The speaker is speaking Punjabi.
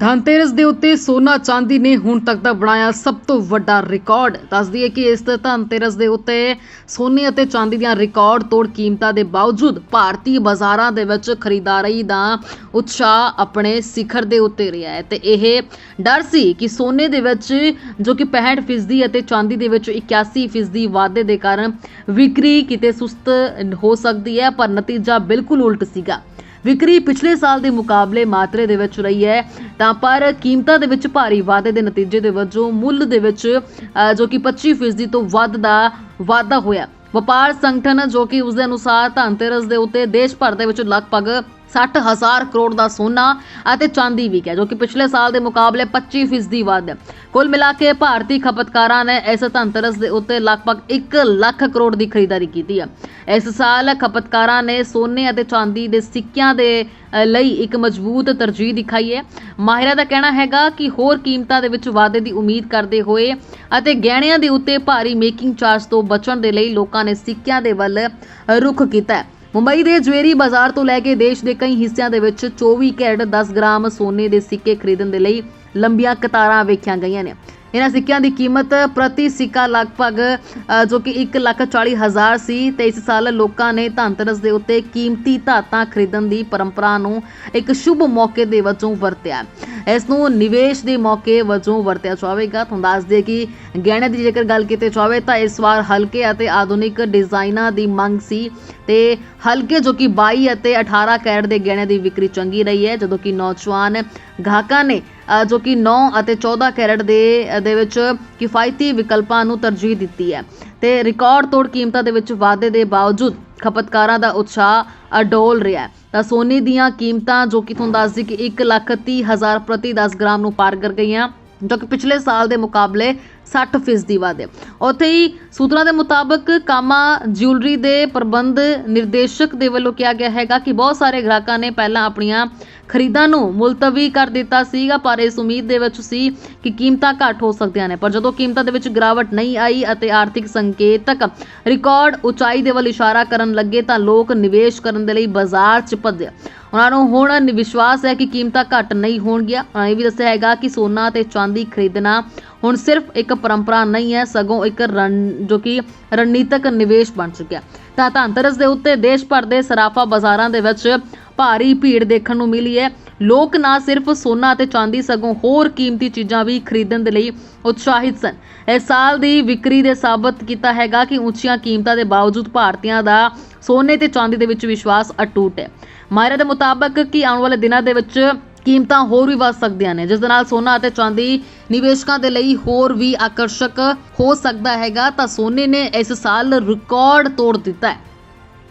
ਧਨਤੇਰਸ ਦੇ ਉੱਤੇ ਸੋਨਾ ਚਾਂਦੀ ਨੇ ਹੁਣ ਤੱਕ ਦਾ ਬਣਾਇਆ ਸਭ ਤੋਂ ਵੱਡਾ ਰਿਕਾਰਡ। ਦੱਸਦੀ ਹੈ ਕਿ ਇਸ ਧਨਤੇਰਸ ਦੇ ਉੱਤੇ ਸੋਨੇ ਅਤੇ ਚਾਂਦੀ ਦੀਆਂ ਰਿਕਾਰਡ ਤੋੜ ਕੀਮਤਾਂ ਦੇ ਬਾਵਜੂਦ ਭਾਰਤੀ ਬਾਜ਼ਾਰਾਂ ਦੇ ਵਿੱਚ ਖਰੀਦਦਾਰੀ ਦਾ ਉਤਸ਼ਾਹ ਆਪਣੇ ਸਿਖਰ ਦੇ ਉੱਤੇ ਰਿਹਾ ਹੈ ਤੇ ਇਹ ਡਰ ਸੀ ਕਿ ਸੋਨੇ ਦੇ ਵਿੱਚ ਜੋ ਕਿ 65% ਫੀਸਦੀ ਅਤੇ ਚਾਂਦੀ ਦੇ ਵਿੱਚ 81% ਫੀਸਦੀ ਵਾਧੇ ਦੇ ਕਾਰਨ ਵਿਕਰੀ ਕਿਤੇ ਸੁਸਤ ਹੋ ਸਕਦੀ ਹੈ, ਪਰ ਨਤੀਜਾ ਬਿਲਕੁਲ ਉਲਟ ਸੀਗਾ। ਵਿਕਰੀ ਪਿਛਲੇ ਸਾਲ ਦੇ ਮੁਕਾਬਲੇ ਮਾਤਰੇ ਦੇ ਵਿੱਚ ਰਹੀ ਹੈ। ਤਾਂ ਪਰ ਕੀਮਤਾਂ ਦੇ ਵਿੱਚ ਭਾਰੀ ਵਾਧੇ ਦੇ ਨਤੀਜੇ ਦੇ ਵਜੋਂ ਮੁੱਲ ਦੇ ਵਿੱਚ ਜੋ ਕਿ 25% ਤੋਂ ਵੱਧ ਦਾ ਵਾਧਾ ਹੋਇਆ। ਵਪਾਰ ਸੰਗਠਨ ਜੋ ਕਿ ਉਸ ਦੇ ਅਨੁਸਾਰ ਧਨਤੇਰਸ ਦੇ ਉੱਤੇ ਦੇਸ਼ ਭਰ ਦੇ ਵਿੱਚ ਲਗਭਗ 60000 ਕਰੋੜ ਦਾ ਸੋਨਾ ਅਤੇ ਚਾਂਦੀ ਵਿਕਿਆ, ਜੋ ਕਿ ਪਿਛਲੇ ਸਾਲ ਦੇ ਮੁਕਾਬਲੇ 25% ਵੱਧ। ਹੈ ਕੁੱਲ ਮਿਲਾ ਕੇ ਭਾਰਤੀ ਖਪਤਕਾਰਾਂ ਨੇ ਇਸ ਧਨਤੇਰਸ ਦੇ ਉੱਤੇ ਲਗਭਗ 1 ਲੱਖ ਕਰੋੜ ਦੀ ਖਰੀਦਦਾਰੀ ਕੀਤੀ ਹੈ ਇਸ ਸਾਲ ਖਪਤਕਾਰਾਂ ਨੇ ਸੋਨੇ ਅਤੇ ਚਾਂਦੀ ਦੇ ਸਿੱਕਿਆਂ ਦੇ ਲਈ ਇੱਕ ਮਜ਼ਬੂਤ ਤਰਜੀਹ ਦਿਖਾਈ ਹੈ। ਮਾਹਿਰਾਂ ਦਾ ਕਹਿਣਾ ਹੈਗਾ ਕਿ ਹੋਰ ਕੀਮਤਾਂ ਦੇ ਵਿੱਚ ਵਾਧੇ ਦੀ ਉਮੀਦ ਕਰਦੇ ਹੋਏ ਅਤੇ ਗਹਿਣਿਆਂ ਦੇ ਉੱਤੇ ਭਾਰੀ ਮੇਕਿੰਗ ਚਾਰਜ ਤੋਂ ਬਚਣ ਦੇ ਲਈ ਲੋਕਾਂ ਨੇ ਸਿੱਕਿਆਂ ਦੇ ਵੱਲ ਰੁਖ ਕੀਤਾ ਹੈ। ਮੁੰਬਈ ਦੇ ਜਵੇਰੀ ਬਾਜ਼ਾਰ ਤੋਂ ਲੈ ਕੇ ਦੇਸ਼ ਦੇ ਕਈ ਹਿੱਸਿਆਂ ਦੇ ਵਿੱਚ 24 ਕੈਰਟ 10 ਗ੍ਰਾਮ ਸੋਨੇ ਦੇ ਸਿੱਕੇ ਖਰੀਦਣ ਦੇ ਲਈ ਲੰਬੀਆਂ ਕਤਾਰਾਂ ਵੇਖੀਆਂ ਗਈਆਂ ਨੇ। ਇਹਨਾਂ ਸਿੱਕਿਆਂ ਦੀ ਕੀਮਤ ਪ੍ਰਤੀ ਸਿੱਕਾ ਲਗਭਗ ਅ, ਜੋ ਕਿ 140000 ਸੀ ਤੇ ਇਸ ਸਾਲ ਲੋਕਾਂ ਨੇ ਧਨਤੇਰਸ ਦੇ ਉੱਤੇ ਕੀਮਤੀ ਧਾਤਾਂ ਖਰੀਦਣ ਦੀ ਪਰੰਪਰਾ ਨੂੰ ਇੱਕ ਸ਼ੁਭ ਮੌਕੇ ਦੇ ਵਜੋਂ ਵਰਤਿਆ। ਇਸ ਨੂੰ ਨਿਵੇਸ਼ ਦੇ ਮੌਕੇ ਵਜੋਂ ਵਰਤਿਆ ਜਾਵੇਗਾ। ਤੁਹਾਨੂੰ ਦੱਸ ਦਈਏ ਕਿ ਗਹਿਣੇ ਦੀ ਜੇਕਰ ਗੱਲ ਕੀਤੀ ਜਾਵੇ ਤਾਂ ਇਸ ਵਾਰ ਹਲਕੇ ਅਤੇ ਆਧੁਨਿਕ ਡਿਜ਼ਾਈਨਾਂ ਦੀ ਮੰਗ ਸੀ ਤੇ ਹਲਕੇ ਜੋ ਕਿ 22 ਅਤੇ 18 ਕੈਰਟ ਦੇ ਗਹਿਣੇ ਦੀ ਵਿਕਰੀ ਚੰਗੀ ਰਹੀ ਹੈ, ਜਦੋਂ ਕਿ ਨੌਜਵਾਨ ਗਾਹਕਾਂ ਨੇ ਜੋ ਕਿ 9 ਅਤੇ 14 ਕੈਰਟ ਦੇ ਦੇ ਵਿੱਚ ਕਿਫਾਇਤੀ ਵਿਕਲਪਾਂ ਨੂੰ ਤਰਜੀਹ ਦਿੱਤੀ ਹੈ। ਤੇ ਰਿਕਾਰਡ ਤੋੜ ਕੀਮਤਾਂ ਦੇ ਵਿੱਚ ਵਾਧੇ ਦੇ ਬਾਵਜੂਦ ਖਪਤਕਾਰਾਂ ਦਾ ਉਤਸ਼ਾਹ ਅਡੋਲ ਰਿਹਾ ਹੈ। ਤਾਂ ਸੋਨੇ ਦੀਆਂ ਕੀਮਤਾਂ ਜੋ ਕਿ ਤੁਹਾਨੂੰ ਦੱਸ ਦਈ ਕਿ 1 ਲੱਖ ਤੀਹ ਹਜ਼ਾਰ ਪ੍ਰਤੀ 10 ਗ੍ਰਾਮ ਨੂੰ ਪਾਰ ਕਰ ਗਈਆਂ। ਜੋ ਕਿ ਪਿਛਲੇ ਸਾਲ ਦੇ ਮੁਕਾਬਲੇ 60 ਫੀਸਦੀ ਵੱਧ। ਹੈ ਉੱਥੇ ਹੀ ਸੂਤਰਾਂ ਦੇ ਮੁਤਾਬਕ ਕਾਮਾ ਜਿਊਲਰੀ ਦੇ ਪ੍ਰਬੰਧ ਨਿਰਦੇਸ਼ਕ ਦੇ ਵੱਲੋਂ ਕਿਹਾ ਗਿਆ ਹੈਗਾ ਕਿ ਬਹੁਤ ਸਾਰੇ ਗ੍ਰਾਹਕਾਂ ਨੇ ਪਹਿਲਾਂ ਆਪਣੀਆਂ ਖਰੀਦਾਂ ਨੂੰ ਮੁਲਤਵੀ ਕਰ ਦਿੱਤਾ ਸੀਗਾ, ਪਰ ਇਸ ਉਮੀਦ ਦੇ ਵਿੱਚ ਸੀ ਕਿ ਕੀਮਤਾਂ ਘੱਟ ਹੋ ਸਕਦੀਆਂ ਨੇ। ਪਰ ਜਦੋਂ ਕੀਮਤਾਂ ਦੇ ਵਿੱਚ ਗਿਰਾਵਟ ਨਹੀਂ ਆਈ ਅਤੇ ਆਰਥਿਕ ਸੰਕੇਤਕ ਰਿਕਾਰਡ ਉਚਾਈ ਦੇ ਵੱਲ ਇਸ਼ਾਰਾ ਕਰਨ ਲੱਗੇ ਤਾਂ ਲੋਕ ਨਿਵੇਸ਼ ਕਰਨ ਦੇ ਲਈ ਬਾਜ਼ਾਰ 'ਚ ਭੱਜੇ। ਉਹਨਾਂ ਨੂੰ ਹੁਣ ਵਿਸ਼ਵਾਸ ਹੈ ਕਿ ਕੀਮਤਾਂ ਘੱਟ ਨਹੀਂ ਹੋਣਗੀਆਂ। ਉਹਨਾਂ ਨੇ ਇਹ ਵੀ ਦੱਸਿਆ ਹੈਗਾ ਕਿ ਸੋਨਾ ਤੇ ਚਾਂਦੀ ਖਰੀਦਣਾ ਹੁਣ ਸਿਰਫ ਇੱਕ ਪਰੰਪਰਾ ਨਹੀਂ ਹੈ, ਸਗੋਂ ਇੱਕ ਰਣ, ਜੋ ਕਿ ਰਣਨੀਤਕ ਨਿਵੇਸ਼ ਬਣ ਚੁੱਕਿਆ ਤਾਂ ਧਨਤੇਰਸ ਦੇ ਉੱਤੇ ਦੇਸ਼ ਭਰ ਦੇ ਸਰਾਫਾ ਬਾਜ਼ਾਰਾਂ ਦੇ ਵਿੱਚ ਭਾਰੀ ਭੀੜ ਦੇਖਣ ਨੂੰ ਮਿਲੀ ਹੈ। ਲੋਕ ਨਾ ਸਿਰਫ ਸੋਨਾ ਅਤੇ ਚਾਂਦੀ ਸਗੋਂ ਹੋਰ ਕੀਮਤੀ ਚੀਜ਼ਾਂ ਵੀ ਖਰੀਦਣ ਦੇ ਲਈ ਉਤਸ਼ਾਹਿਤ ਸਨ। ਇਸ ਸਾਲ ਦੀ ਵਿਕਰੀ ਦੇ ਸਾਬਤ ਕੀਤਾ ਹੈਗਾ ਕਿ ਉੱਚੀਆਂ ਕੀਮਤਾਂ ਦੇ ਬਾਵਜੂਦ ਭਾਰਤੀਆਂ ਦਾ ਸੋਨੇ ਤੇ ਚਾਂਦੀ ਦੇ ਵਿੱਚ ਵਿਸ਼ਵਾਸ ਅਟੂਟ ਹੈ। ਮਾਹਿਰਾਂ ਦੇ ਮੁਤਾਬਕ ਕਿ ਆਉਣ ਵਾਲੇ ਦਿਨਾਂ ਦੇ ਵਿੱਚ ਕੀਮਤਾਂ ਹੋਰ ਵੀ ਵੱਧ ਸਕਦੀਆਂ ਨੇ, ਜਿਸ ਦੇ ਨਾਲ ਸੋਨਾ ਅਤੇ ਚਾਂਦੀ ਨਿਵੇਸ਼ਕਾਂ ਦੇ ਲਈ ਹੋਰ ਵੀ ਆਕਰਸ਼ਕ ਹੋ ਸਕਦਾ ਹੈਗਾ। ਤਾਂ ਸੋਨੇ ਨੇ ਇਸ ਸਾਲ ਰਿਕਾਰਡ ਤੋੜ ਦਿੱਤਾ ਹੈ।